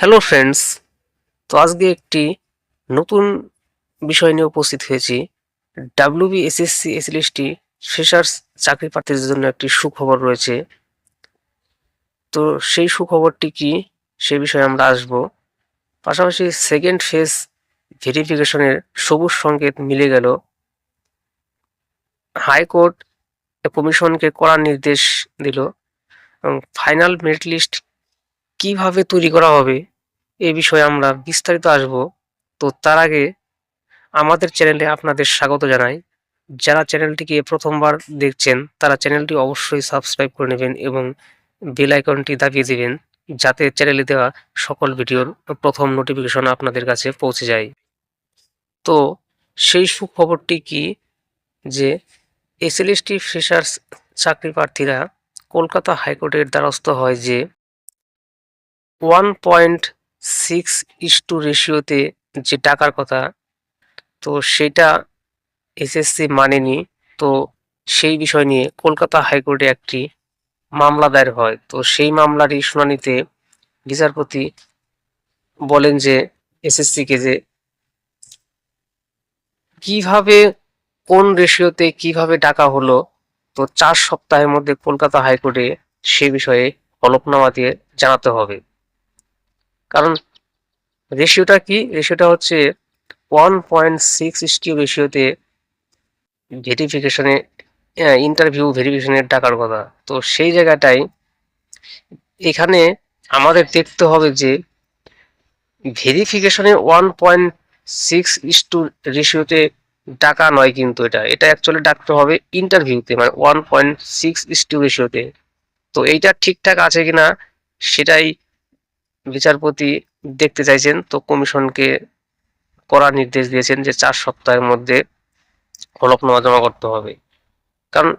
Hello friends তো আজকে একটি নতুন বিষয় নিয়ে উপস্থিত হয়েছি। ডাব্লিউবি এসএসসি এসএলএসটি ফ্রেশার্স চাকরি প্রার্থীদের জন্য একটি সুখবর রয়েছে। তো সেই সুখবরটি কি, সে বিষয়ে আমরা আসব। পাশাপাশি সেকেন্ড ফেজ ভেরিফিকেশনের সবুজ সংকেত মিলে গেল। হাইকোর্ট কমিশনকে করার নির্দেশ দিল এবং ফাইনাল মেরিট লিস্ট কীভাবে তৈরি করা হবে এ বিষয়ে আমরা বিস্তারিত আসব। তো তার আগে আমাদের চ্যানেলে আপনাদের স্বাগত জানাই। যারা চ্যানেলটিকে প্রথমবার দেখছেন, তারা চ্যানেলটি অবশ্যই সাবস্ক্রাইব করে নেবেন এবং বেল আইকনটি দাবিয়ে দিবেন যাতে চ্যানেলে দেওয়া সকল ভিডিওর প্রথম নোটিফিকেশন আপনাদের কাছে পৌঁছে যায়। তো সেই সুখবরটি কি যে এসএলএসটি ফ্রেশার্স চাকরি প্রার্থীরা কলকাতা হাইকোর্টের দ্বারস্থ হয় যে one point six is to রেশিওতে যে টাকার কথা, তো সেটা এসএসসি মানেনি। তো সেই বিষয় নিয়ে কলকাতা হাইকোর্টে একটি মামলা দায়ের হয়। তো সেই মামলারই শুনানিতে বিচারপতি বলেন যে এসএসসিকে যে কীভাবে, কোন রেশিওতে কীভাবে টাকা হলো, তো চার সপ্তাহের মধ্যে কলকাতা হাইকোর্টে সে বিষয়ে হলফনামা দিয়ে জানাতে হবে। কারণ রেশিওটা কি? রেশিওটা হচ্ছে one point six is to রেশিওতে ভেরিফিকেশনে ইন্টারভিউ ভেরিফিকেশনের টাকার কথা। তো সেই জায়গাটাই এখানে আমাদের দেখতে হবে যে ভেরিফিকেশনে one point six is to রেশিওতে টাকা নয় কিন্তু এটা। এটা অ্যাকচুয়ালি ডাকতে হবে ইন্টারভিউতে মানে one point six is to রেশিওতে তো এইটা ঠিকঠাক আছে কিনা, সেটাই বিচারপতি দেখতে চাইছেন, তো কমিশনকে করার নির্দেশ দিয়েছেন যে চার সপ্তাহের মধ্যে হলফনামা জমা করতে হবে। কারণ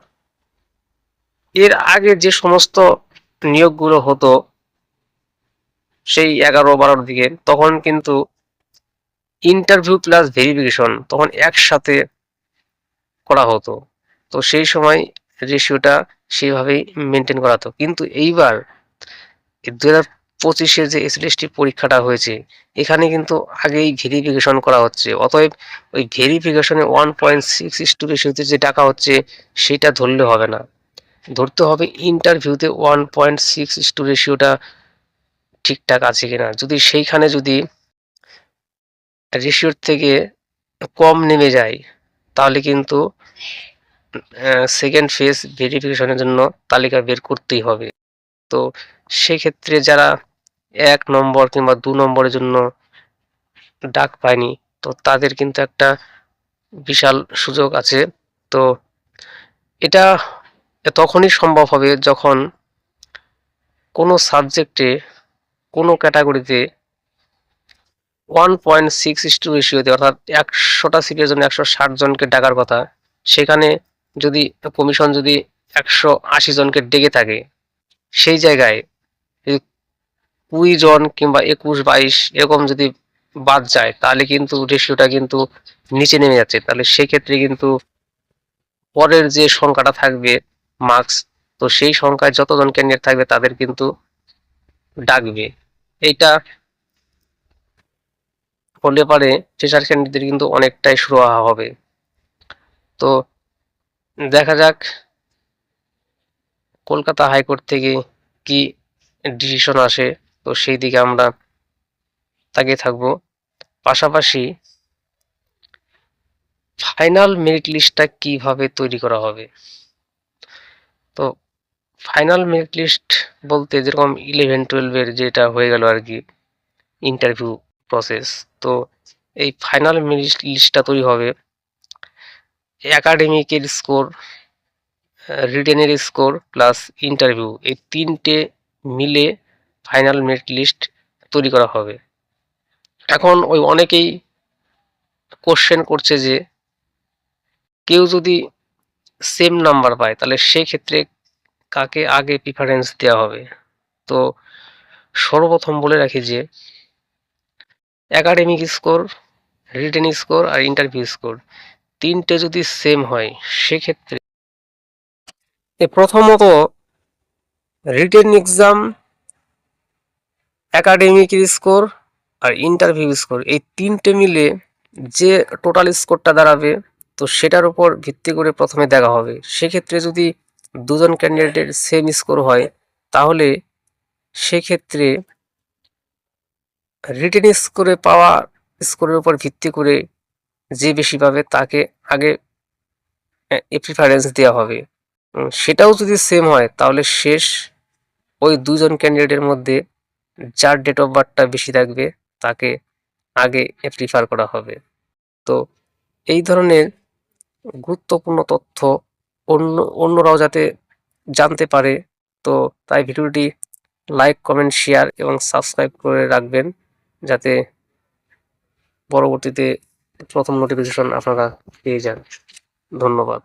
এর আগে যে সমস্ত নিয়োগগুলো হতো সেই এগারো বারোর দিকে, তখন কিন্তু ইন্টারভিউ প্লাস ভেরিফিকেশন তখন একসাথে করা হতো। তো সেই সময় রেশিওটা সেইভাবেই মেনটেন করা হতো। কিন্তু এইবার দু হাজার পঁচিশে যে এসএলএসটি পরীক্ষাটা হয়েছে, এখানে কিন্তু আগেই ভেরিফিকেশন করা হচ্ছে। অতএব ওই ভেরিফিকেশনে one point six is to রেশিওতে যে টাকা হচ্ছে, সেটা ধরলে হবে না। ধরতে হবে ইন্টারভিউতে one point six is to রেশিওটা ঠিকঠাক আছে কিনা। যদি সেইখানে যদি রেশিওর থেকে কম নেমে যায়, তাহলে কিন্তু সেকেন্ড ফেজ ভেরিফিকেশনের জন্য তালিকা বের করতেই হবে। তো সেক্ষেত্রে যারা এক নম্বর কিংবা দু নম্বরের জন্য ডাক পায়নি। তো তাদের কিন্তু একটা বিশাল সুযোগ আছে। তো এটা তখনই সম্ভব হবে যখন কোনো সাবজেক্টে, কোনো ক্যাটাগরিতে ওয়ান পয়েন্ট সিক্স টু রেশিওতে অর্থাৎ একশোটা সিটের জন্য একশো ষাট জনকে ডাকার কথা, সেখানে যদি কমিশন যদি একশো আশি জনকে ডেকে থাকে, সেই জায়গায় কুড়ি জন কিংবা একুশ, বাইশ, এরকম যদি বাদ যায়, তাহলে কিন্তু রেশিওটা কিন্তু নিচে নেমে যাচ্ছে। তাহলে সেক্ষেত্রে কিন্তু পরের যে সংখ্যাটা থাকবে মার্কস তো সেই সংখ্যায় যতজন ক্যান্ডিডেট থাকবে তাদের কিন্তু ডাকবে। এইটা হলে পারে ফ্রেশার ক্যান্ডিডেটদের কিন্তু অনেকটাই সুরাহা হবে। তো দেখা যাক কলকাতা হাইকোর্ট থেকে কি ডিসিশন আসে। তো সেই দিকে আমরা তাকিয়ে থাকব। পাশাপাশি ফাইনাল মেরিট লিস্টটা কীভাবে তৈরি করা হবে? তো ফাইনাল মেরিট লিস্ট বলতে যেরকম ইলেভেন টুয়েলভের যেটা হয়ে গেল আর কি ইন্টারভিউ প্রসেস তো এই ফাইনাল মেরিট লিস্টটা তৈরি হবে। একাডেমিকের স্কোর রিটেনের স্কোর প্লাস ইন্টারভিউ এই তিনটে মিলে ফাইনাল মেরিট লিস্ট তৈরি করা হবে। এখন ওই অনেকেই কোশ্চেন করছে যে, কেউ যদি সেম নাম্বার পায়, তাহলে সেক্ষেত্রে কাকে আগে প্রিফারেন্স দেওয়া হবে? তো সর্বপ্রথম বলে রাখি যে একাডেমিক স্কোর রিটেন স্কোর আর ইন্টারভিউ স্কোর তিনটে যদি সেম হয়, সেক্ষেত্রে প্রথমত রিটেন এক্সাম একাডেমিক স্কোর আর ইন্টারভিউ স্কোর এই তিনটে মিলে যে টোটাল স্কোরটা দাঁড়াবে, তো সেটার উপর ভিত্তি করে প্রথমে দেখা হবে। সেক্ষেত্রে যদি দুজন ক্যান্ডিডেটের সেম স্কোর হয়, তাহলে সেক্ষেত্রে রিটেন স্কোরে পাওয়া স্কোরের উপর ভিত্তি করে যে বেশি পাবে, তাকে আগে প্রিফারেন্স দেওয়া হবে। সেটাও যদি সেম হয়, তাহলে শেষ ওই দুজন ক্যান্ডিডেটের মধ্যে যার ডেট অফ বার্থটা বেশি থাকবে, তাকে আগে প্রিফার করা হবে। তো এই ধরনের গুরুত্বপূর্ণ তথ্য অন্য, অন্যরাও যাতে জানতে পারে, তো তাই ভিডিওটি লাইক কমেন্ট শেয়ার এবং সাবস্ক্রাইব করে রাখবেন, যাতে পরবর্তীতে প্রথম নোটিফিকেশন আপনারা পেয়ে যান। ধন্যবাদ।